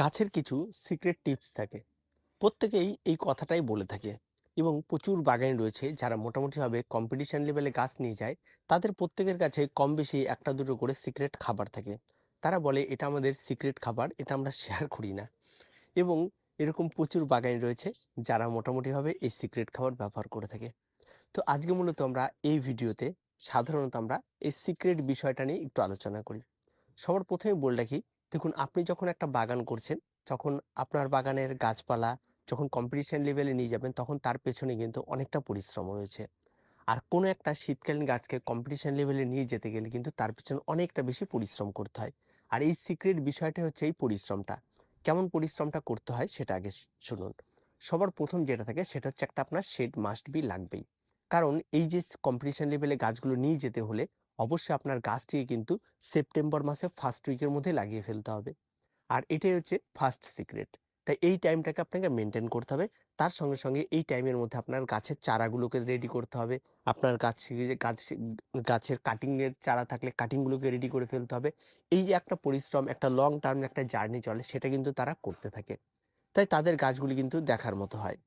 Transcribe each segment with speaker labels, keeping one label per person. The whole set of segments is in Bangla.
Speaker 1: গাছের কিছু সিক্রেট টিপস থাকে। প্রত্যেকেই এই কথাটাই বলে থাকে এবং প্রচুর বাগান রয়েছে যারা মোটামুটিভাবে কম্পিটিশান লেভেলে গাছ নিয়ে যায়, তাদের প্রত্যেকের কাছে কম বেশি একটা দুটো করে সিক্রেট খাবার থাকে। তারা বলে, এটা আমাদের সিক্রেট খাবার, এটা আমরা শেয়ার করি না। এবং এরকম প্রচুর বাগান রয়েছে যারা মোটামুটিভাবে এই সিক্রেট খাবার ব্যবহার করে থাকে। তো আজকে মূলত আমরা এই ভিডিওতে সাধারণত আমরা এই সিক্রেট বিষয়টা নিয়ে একটু আলোচনা করি। সবার প্রথমে বলে রাখি দেখুন, আপনি যখন একটা বাগান করছেন, যখন আপনার বাগানের গাছপালা যখন কম্পিটিশন লেভেলে নিয়ে যাবেন, তখন তার পেছনে কিন্তু অনেকটা পরিশ্রম রয়েছে। আর কোনো একটা শীতকালীন গাছকে কম্পিটিশন লেভেলে নিয়ে যেতে গেলে কিন্তু তার পেছনে অনেকটা বেশি পরিশ্রম করতে হয়। আর এই সিক্রেট বিষয়টা হচ্ছে এই পরিশ্রমটা। কেমন পরিশ্রমটা করতে হয় সেটা আগে শুনুন। সবার প্রথম যেটা থাকে সেটা হচ্ছে একটা আপনার শেড মাস্ট বি লাগবেই। কারণ এই যে কম্পিটিশন লেভেলে গাছগুলো নিয়ে যেতে হলে অবশ্যই আপনার গাছটিকে কিন্তু সেপ্টেম্বর মাসে ফার্স্ট উইকের মধ্যে লাগিয়ে ফেলতে হবে। আর এটাই হচ্ছে ফার্স্ট সিক্রেট তাই এই টাইমটাকে আপনাকে মেনটেন করতে হবে। তার সঙ্গে সঙ্গে এই টাইমের মধ্যে আপনার গাছের চারাগুলোকে রেডি করতে হবে। আপনার গাছ গাছ গাছের কাটিংয়ের চারা থাকলে কাটিংগুলোকে রেডি করে ফেলতে হবে। এই যে একটা পরিশ্রম, একটা লং টার্ম একটা জার্নি চলে, সেটা কিন্তু তারা করতে থাকে। তাই তাদের গাছগুলি কিন্তু দেখার মতো হয়।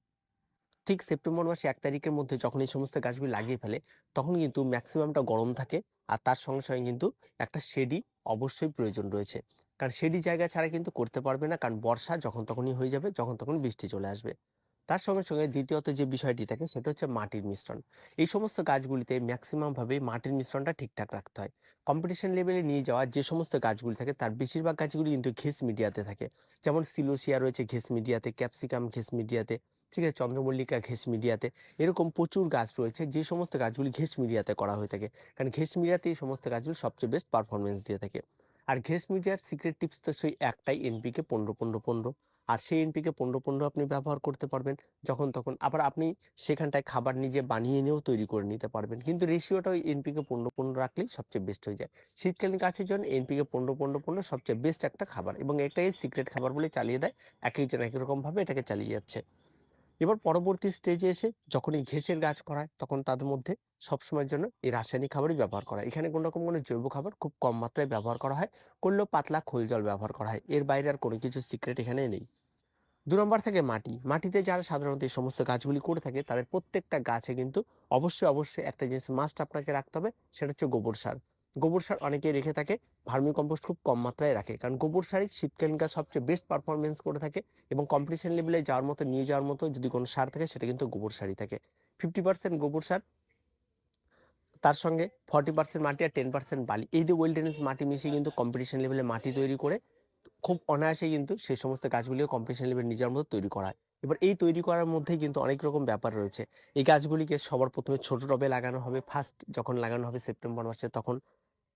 Speaker 1: ঠিক সেপ্টেম্বর মাসে এক তারিখের মধ্যে যখন এই সমস্ত গাছগুলি লাগিয়ে ফেলে, তখন কিন্তু ম্যাক্সিমামটা গরম থাকে আর তার সঙ্গে সঙ্গে কিন্তু একটা শেডি অবশ্যই প্রয়োজন রয়েছে। কারণ শেডি জায়গা ছাড়া কিন্তু করতে পারবে না, কারণ বর্ষা যখন তখনই হয়ে যাবে, যখন তখন বৃষ্টি চলে আসবে। তার সঙ্গে সঙ্গে দ্বিতীয়ত যে বিষয়টি থাকে, সেটা হচ্ছে মাটির মিশ্রণ। এই সমস্ত গাছগুলিতে ম্যাক্সিমাম ভাবে মাটির মিশ্রণটা ঠিকঠাক রাখতে হয়। কম্পিটিশন লেভেলে নিয়ে যাওয়া যে সমস্ত গাছগুলি থাকে, তার বেশিরভাগ গাছগুলি কিন্তু ঘেস মিডিয়াতে থাকে। যেমন সিলোসিয়া রয়েছে ঘেস মিডিয়াতে ক্যাপসিকাম ঘেস মিডিয়াতে ঠিক আছে, চন্দ্রমল্লিকা ঘেস মিডিয়াতে। এরকম প্রচুর গাছ রয়েছে, যে সমস্ত গাছগুলি ঘেস মিডিয়াতে করা হয়ে থাকে। কারণ ঘেস মিডিয়াতে এই সমস্ত গাছগুলি সবচেয়ে বেস্ট পারফরমেন্স দিয়ে থাকে। আর ঘেস মিডিয়ার সিক্রেট টিপস তো সেই একটাই এনপিকে পনেরো পনেরো পনেরো। আর সেই এনপিকে পনেরো পনেরো আপনি ব্যবহার করতে পারবেন যখন তখন। আবার আপনি সেখানটায় খাবার নিজে বানিয়ে নিয়েও তৈরি করে নিতে পারবেন। কিন্তু রেশিওটা ওই এনপিকে পনেরো পনেরো রাখলেই সবচেয়ে বেস্ট হয়ে যায়। শীতকালীন গাছের জন্য এনপিকে পনেরো পনেরো পনেরো সবচেয়ে বেস্ট একটা খাবার। এবং এটাই সিক্রেট খাবার বলে চালিয়ে দেয় এক একজন এক রকমভাবে এটাকে চালিয়ে যাচ্ছে। এবার পরবর্তী স্টেজে এসে যখন এই ঘেঁষের গাছ করায়, তখন তাদের মধ্যে সবসময়ের জন্য এই রাসায়নিক খাবারই ব্যবহার করা হয়। এখানে কোনো রকম কোনো জৈব খাবার খুব কম মাত্রায় ব্যবহার করা হয় করলেও পাতলা খোল জল ব্যবহার করা হয়। এর বাইরে আর কোনো কিছু সিক্রেট এখানে নেই। দু নম্বর থাকে মাটি। মাটিতে যারা সাধারণত এই সমস্ত গাছগুলি করে থাকে, তাদের প্রত্যেকটা গাছে কিন্তু অবশ্যই অবশ্যই একটা জিনিস মাস্ট আপনাকে রাখতে হবে, সেটা হচ্ছে গোবর সার। গোবর সার অনেকেই রেখে থাকে। ভার্মি কম্পোস্ট খুব কম মাত্রায় রাখে, কারণ গোবর সারই শীতকালীন সবচেয়ে বেস্ট পারফরমেন্স করে থাকে এবং কম্পিটিশন লেভেলে যাওয়ার মতো, নিয়ে যাওয়ার মতো যদি কোনো সার থাকে, সেটা কিন্তু গোবর সারই থাকে। ফিফটি পার্সেন্ট গোবর সার, তার সঙ্গে ফর্টি পার্সেন্ট মাটি আর টেন পার্সেন্ট বালি। এই যে ওয়েলডেনেস মাটি মিশিয়ে কিন্তু কম্পিটিশন লেভেলে মাটি তৈরি করে, খুব অনায়াসে কিন্তু সেই সমস্ত গাছগুলিও কম্পিটিশন লেভেল নিজের মতো তৈরি করা হয়। এবার এই তৈরি করার মধ্যেই কিন্তু অনেক রকম ব্যাপার রয়েছে। এই গাছগুলিকে সবার প্রথমে ছোট টবে লাগানো হবে। ফার্স্ট যখন লাগানো হবে সেপ্টেম্বর মাসে, তখন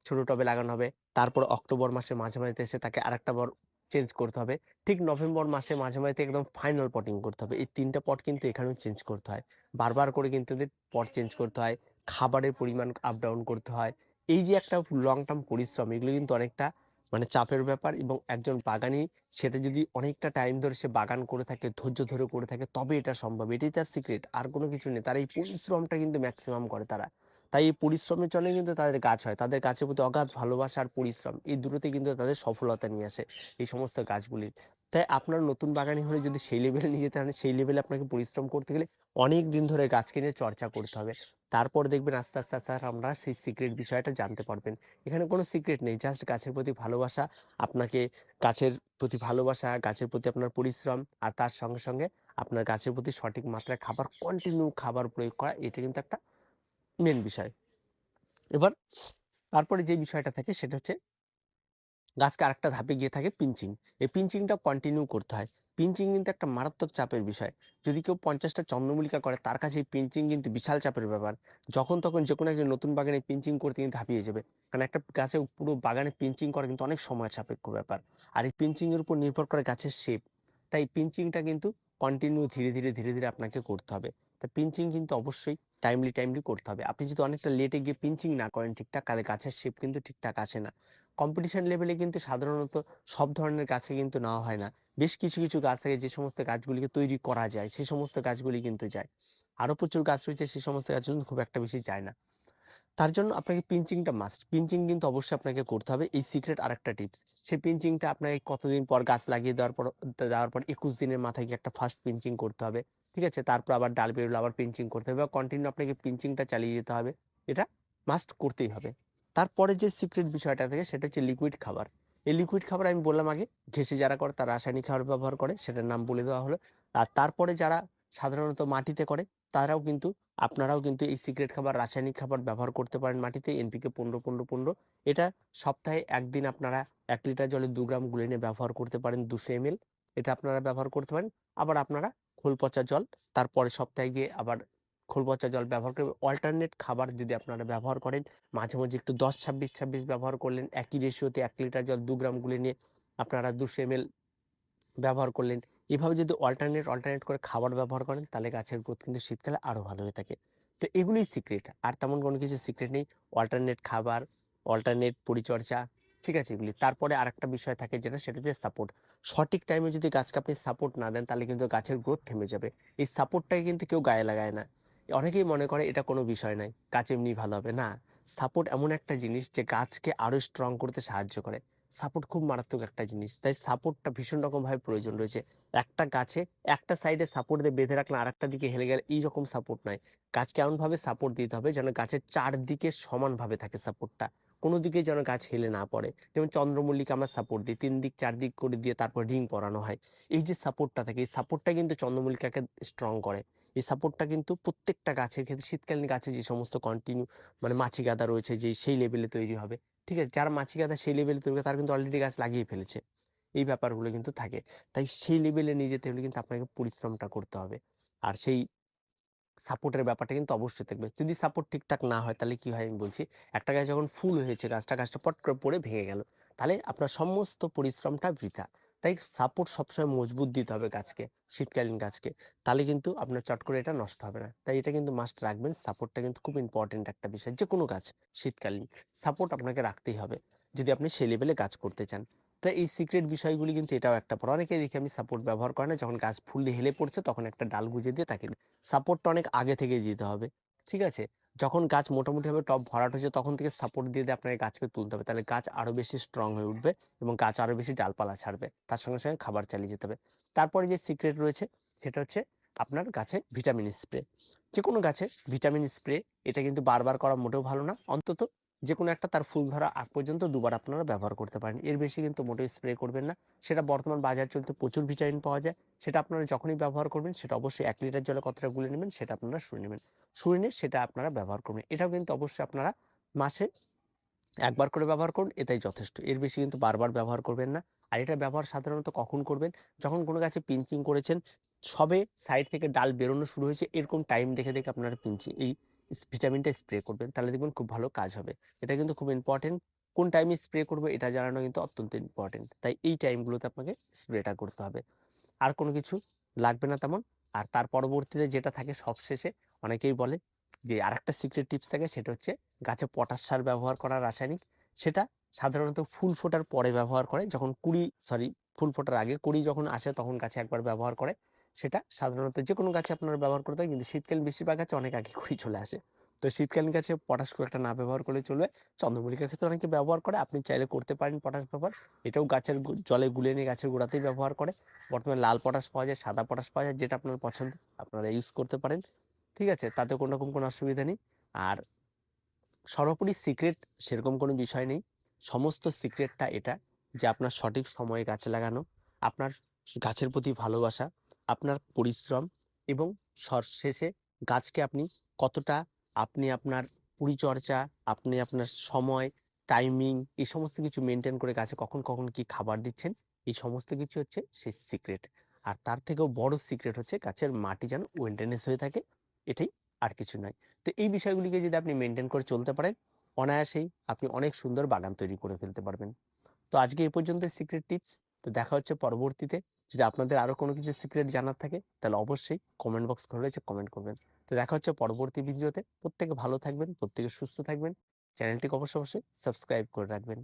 Speaker 1: ছোট টবে লাগানো হবে। তারপর অক্টোবর মাসে মাঝামাঝিতে এসে তাকে আরেকটা বর চেঞ্জ করতে হবে। ঠিক নভেম্বর মাসে মাঝামাঝিতে একদম ফাইনাল পটিং করতে হবে। এই তিনটা পট কিন্তু এখানেও চেঞ্জ করতে হয়। বারবার করে কিন্তু এদের পট চেঞ্জ করতে হয়। খাবারের পরিমাণ আপ ডাউন করতে হয়। এই যে একটা লং টার্ম পরিশ্রম, এগুলো কিন্তু অনেকটা মানে চাপের ব্যাপার এবং একজন বাগানি সেটা যদি অনেকটা টাইম ধরে সে বাগান করে থাকে, ধৈর্য ধরে করে থাকে, তবে এটা সম্ভব। এটাই তার সিক্রেট আর কোনো কিছু নেই। তার এই পরিশ্রমটা কিন্তু ম্যাক্সিমাম করে তারা। তাই এই পরিশ্রমের জন্য কিন্তু তাদের গাছ হয়। তাদের গাছের প্রতি অগাধ ভালোবাসা আর পরিশ্রম, এই দুটোতে কিন্তু তাদের সফলতা নিয়ে আসে এই সমস্ত গাছগুলির। তাই আপনার নতুন বাগানি হলে যদি সেই লেভেলে নিয়ে যেতে হয় সেই লেভেলে আপনাকে পরিশ্রম করতে গেলে অনেক দিন ধরে গাছকে নিয়ে চর্চা করতে হবে। তারপর দেখবেন আস্তে আস্তে আস্তে আমরা সেই সিক্রেট বিষয়টা জানতে পারবেন। এখানে কোনো সিক্রেট নেই জাস্ট গাছের প্রতি ভালোবাসা, আপনাকে গাছের প্রতি ভালোবাসা, গাছের প্রতি আপনার পরিশ্রম আর তার সঙ্গে সঙ্গে আপনার গাছের প্রতি সঠিক মাত্রায় খাবার কন্টিনিউ খাবার প্রয়োগ করা, এটা কিন্তু একটা মেন বিষয়। এবার তারপরে যে বিষয়টা থাকে সেটা হচ্ছে গাছকে আরেকটা ধাপে গিয়ে থাকে পিঞ্চিং এই পিঞ্চিংটা কন্টিনিউ করতে হয়। পিঞ্চিং কিন্তু একটা মারাত্মক চাপের বিষয়। যদি কেউ পঞ্চাশটা চন্দ্রমল্লিকা করে, তার কাছে এই পিঞ্চিং কিন্তু বিশাল চাপের ব্যাপার। যখন তখন যে কোনো একজন নতুন বাগানে পিঞ্চিং করতে কিন্তু হাঁপিয়ে যাবে। কারণ একটা গাছে পুরো বাগানে পিঞ্চিং করা কিন্তু অনেক সময় সাপেক্ষ ব্যাপার। আর এই পিঞ্চিংয়ের উপর নির্ভর করে গাছের শেপ তাই পিঞ্চিংটা কিন্তু কন্টিনিউ ধীরে ধীরে ধীরে ধীরে আপনাকে করতে হবে। তা পিঞ্চিং কিন্তু অবশ্যই টাইমলি টাইমলি করতে হবে। আপনি যদি অনেকটা লেটে গিয়ে পিঞ্চিং না করেন ঠিকঠাক, তাহলে গাছের শেপ কিন্তু ঠিকঠাক আসে না। কম্পিটিশন লেভেলে কিন্তু সাধারণত সব ধরনের গাছে কিন্তু নেওয়া হয় না। বেশ কিছু কিছু গাছ থাকে যে সমস্ত গাছগুলিকে তৈরি করা যায় সেই সমস্ত গাছগুলি কিন্তু যায়। আরও প্রচুর গাছ রয়েছে সেই সমস্ত গাছ কিন্তু খুব একটা বেশি যায় না। তার জন্য আপনাকে পিঞ্চিংটা মাস্ট পিঞ্চিং কিন্তু অবশ্যই আপনাকে করতে হবে। এই সিক্রেট আরেকটা টিপস সেই পিঞ্চিংটা আপনাকে কতদিন পর গাছ লাগিয়ে দেওয়ার পর দেওয়ার পর একুশ দিনের মাথায় গিয়ে একটা ফার্স্ট পিঞ্চিং করতে হবে। ঠিক আছে? তারপর আবার ডাল বেরোলে, আবার পিঞ্চিং করতে হবে বা কন্টিনিউ আপনাকে পিঞ্চিংটা চালিয়ে যেতে হবে। এটা মাস্ট করতেই হবে। তারপরে যে সিক্রেট বিষয়টা থাকে, সেটা হচ্ছে লিকুইড খাবার। এই লিকুইড খাবার আমি বললাম আগে ঘেসে যারা করে তারা রাসায়নিক খাবার ব্যবহার করে, সেটার নাম বলে দেওয়া হলো। আর তারপরে যারা সাধারণত মাটিতে করে, তারাও কিন্তু, আপনারাও কিন্তু এই সিক্রেট খাবার, রাসায়নিক খাবার ব্যবহার করতে পারেন মাটিতে এনপিকে পনেরো পনেরো পনেরো। এটা সপ্তাহে একদিন আপনারা এক লিটার জলে দু গ্রাম গুলে নিয়ে ব্যবহার করতে পারেন দুশো এম এটা আপনারা ব্যবহার করতে পারেন। আবার আপনারা খোল পচা জল তারপরে সপ্তাহে গিয়ে আবার খোল পচা জল ব্যবহার করে অল্টারনেট খাবার যদি আপনারা ব্যবহার করেন, মাঝে মাঝে একটু দশ ছাব্বিশ ছাব্বিশ ব্যবহার করলেন, একই রেশিওতে এক লিটার জল দু গ্রাম গুলে নিয়ে আপনারা দুশো এম ব্যবহার করলেন। এভাবে যদি অল্টারনেট অল্টারনেট করে খাবার ব্যবহার করেন, তাহলে গাছের গ্রোথ কিন্তু শীতকালে আরও ভালো হয়ে থাকে। তো এগুলোই সিক্রেট আর তেমন কোনো কিছু সিক্রেট নেই। অল্টারনেট খাবার অল্টারনেট পরিচর্যা ঠিক আছে, এগুলি। তারপরে আরেকটা বিষয় থাকে যেটা, সেটা হচ্ছে সাপোর্ট সঠিক টাইমে যদি গাছকে আপনি সাপোর্ট না দেন, তাহলে কিন্তু গাছের গ্রোথ থেমে যাবে। এই সাপোর্টটাকে কিন্তু কেউ গায়ে লাগায় না। অনেকেই মনে করে এটা কোনো বিষয় নাই গাছ এমনি ভালো হবে। না সাপোর্ট এমন একটা জিনিস যে গাছকে আরও স্ট্রং করতে সাহায্য করে। সাপোর্ট খুব মারাত্মক একটা জিনিস। তাই সাপোর্টটা ভীষণ রকমভাবে প্রয়োজন রয়েছে। একটা গাছে একটা সাইডে সাপোর্ট দিয়ে বেঁধে রাখলে আরেকটা দিকে হেলে গেলে এই রকম সাপোর্ট নয়। গাছকে এমনভাবে সাপোর্ট দিতে হবে যেন গাছের চারদিকে সমানভাবে থাকে সাপোর্টটা কোনো দিকে যেন গাছ হেলে না পড়ে। যেমন চন্দ্রমল্লিকা আমরা সাপোর্ট দিই, তিন দিক, চার দিক করে দিয়ে তারপর রিং পরানো হয়। এই যে সাপোর্টটা থাকে, এই সাপোর্টটা কিন্তু চন্দ্রমল্লিকাকে স্ট্রং করে। এই সাপোর্টটা কিন্তু প্রত্যেকটা গাছের ক্ষেত্রে, শীতকালীন গাছে যে সমস্ত কন্টিনিউ মানে মাছি গাদা রয়েছে যে সেই লেভেলে তৈরি হবে। ঠিক আছে? যারা মাছি গাদা সেই লেভেলে তৈরি তারা কিন্তু অলরেডি গাছ লাগিয়ে ফেলেছে। এই ব্যাপারগুলো কিন্তু থাকে। তাই সেই লেভেলে নিয়ে যেতে হলে কিন্তু আপনাকে পরিশ্রমটা করতে হবে। আর সেই সাপোর্টের ব্যাপারটা কিন্তু অবশ্যই থাকবে। যদি সাপোর্ট ঠিকঠাক না হয়, তাহলে কী হয় আমি বলছি, একটা গাছ যখন ফুল হয়েছে, গাছটা গাছটা পট করে পড়ে ভেঙে গেল, তাহলে আপনার সমস্ত পরিশ্রমটা বৃথা। তাই সাপোর্ট সবসময় মজবুত দিতে হবে গাছকে, শীতকালীন গাছকে, তাহলে কিন্তু আপনার চট করে এটা নষ্ট হবে না। তাই এটা কিন্তু মাস্ট রাখবেন, সাপোর্টটা কিন্তু খুব ইম্পর্টেন্ট একটা বিষয় যে কোনো গাছ শীতকালীন, সাপোর্ট আপনাকে রাখতেই হবে। যদি আপনি সেই লেভেলে গাছ করতে চান। তাই এই সিক্রেট বিষয়গুলি কিন্তু এটাও একটা পর অনেকে দেখি আমি সাপোর্ট ব্যবহার করে না, যখন গাছ ফুল দিয়ে হেলে পড়ছে তখন একটা ডাল গুজে দিয়ে তাকে সাপোর্টটা অনেক আগে থেকে দিতে হবে, ঠিক আছে? যখন গাছ মোটামুটিভাবে টপ ভরাট হয়েছে তখন থেকে সাপোর্ট দিয়ে দিয়ে আপনাকে গাছকে তুলতে হবে, তাহলে গাছ আরও বেশি স্ট্রং হয়ে উঠবে এবং গাছ আরও বেশি ডালপালা ছাড়বে, তার সঙ্গে সঙ্গে খাবার চালিয়ে যেতে হবে। তারপরে যে সিক্রেট রয়েছে সেটা হচ্ছে আপনার গাছে ভিটামিন স্প্রে যে কোনো গাছে ভিটামিন স্প্রে এটা কিন্তু বারবার করা মোটেও ভালো না, অন্তত যে কোনো একটা তার ফুল ধরা আগ পর্যন্ত দুবার আপনারা ব্যবহার করতে পারেন। এর বেশি কিন্তু মোটেও স্প্রে করবেন না। সেটা বর্তমান বাজার চলতে প্রচুর ভিটামিন পাওয়া যায়। সেটা আপনারা যখনই ব্যবহার করবেন, সেটা অবশ্যই এক লিটার জলে কতটা গুলে নেবেন, সেটা আপনারা শুনে নেবেন। শুনে নিয়ে সেটা আপনারা ব্যবহার করবেন। এটাও কিন্তু অবশ্যই আপনারা মাসে একবার করে ব্যবহার করুন, এটাই যথেষ্ট। এর বেশি কিন্তু বারবার ব্যবহার করবেন না। আর এটা ব্যবহার সাধারণত কখন করবেন? যখন কোনো গাছে পিঞ্চিং করেছেন, সবে সাইড থেকে ডাল বেরোনো শুরু হয়েছে, এরকম টাইম দেখে দেখে আপনারা পিঞ্চিং এই ভিটামিনটা স্প্রে করবেন, তাহলে দেখবেন খুব ভালো কাজ হবে। এটা কিন্তু খুব ইম্পর্টেন্ট কোন টাইমে স্প্রে করবে, এটা জানানো কিন্তু অত্যন্ত ইম্পর্টেন্ট তাই এই টাইমগুলোতে আপনাকে স্প্রেটা করতে হবে। আর কোনো কিছু লাগবে না তেমন। আর তার পরবর্তীতে যেটা থাকে সবশেষে, অনেকেই বলে যে আরেকটা সিক্রেট টিপস থাকে, সেটা হচ্ছে গাছে পটাশ সার ব্যবহার করা রাসায়নিক। সেটা সাধারণত ফুল ফোটার পরে ব্যবহার করে, যখন কুড়ি সরি ফুল ফোটার আগে কুড়ি যখন আসে, তখন গাছে একবার ব্যবহার করে। সেটা সাধারণত যে কোনো গাছে আপনারা ব্যবহার করতে হয় কিন্তু শীতকালীন বেশিরভাগ গাছে অনেক আগে করেই চলে আসে। তো শীতকালীন গাছে পটাশ খুব একটা না ব্যবহার করলে চলবে। চন্দ্রমল্লিকার ক্ষেত্রে অনেকে ব্যবহার করে, আপনি চাইলে করতে পারেন পটাশ ব্যবহার। এটাও গাছের জলে গুলিয়ে নিয়ে গাছের গোড়াতেই ব্যবহার করে। বর্তমানে লাল পটাশ পাওয়া যায়, সাদা পটাশ পাওয়া যায়, যেটা আপনার পছন্দ, আপনারা ইউজ করতে পারেন। ঠিক আছে? তাতে কোনো রকম কোনো অসুবিধা নেই। আর সর্বোপরি সিক্রেট সেরকম কোনো বিষয় নেই। সমস্ত সিক্রেটটা এটা যে আপনার সঠিক সময়ে গাছ লাগানো, আপনার গাছের প্রতি ভালোবাসা আপনার পরিশ্রম এবং সর্বশেষে গাছকে আপনি কতটা, আপনি আপনার পরিচর্যা, আপনি আপনার সময় টাইমিং এই সমস্ত কিছু মেনটেন করে গাছে কখন কখন কি খাবার দিচ্ছেন, এই সমস্ত কিছু হচ্ছে সেই সিক্রেট আর তার থেকেও বড় সিক্রেট হচ্ছে গাছের মাটি যেন ওয়েন্টেনেস হয়ে থাকে, এটাই আর কিছু নয়। তো এই বিষয়গুলিকে যদি আপনি মেনটেন করে চলতে পারেন, অনায়াসেই আপনি অনেক সুন্দর বাগান তৈরি করে ফেলতে পারবেন। তো আজকে এই পর্যন্ত সিক্রেট টিপস তো দেখা হচ্ছে পরবর্তীতে যদি আপনাদের আরও কোনো কিছু সিক্রেট জানার থাকে, তাহলে অবশ্যই কমেন্ট বক্স খোলা রয়েছে কমেন্ট করবেন। তো দেখা হচ্ছে পরবর্তী ভিডিওতে প্রত্যেকে ভালো থাকবেন, প্রত্যেকে সুস্থ থাকবেন। চ্যানেলটিকে অবশ্যই অবশ্যই সাবস্ক্রাইব করে রাখবেন।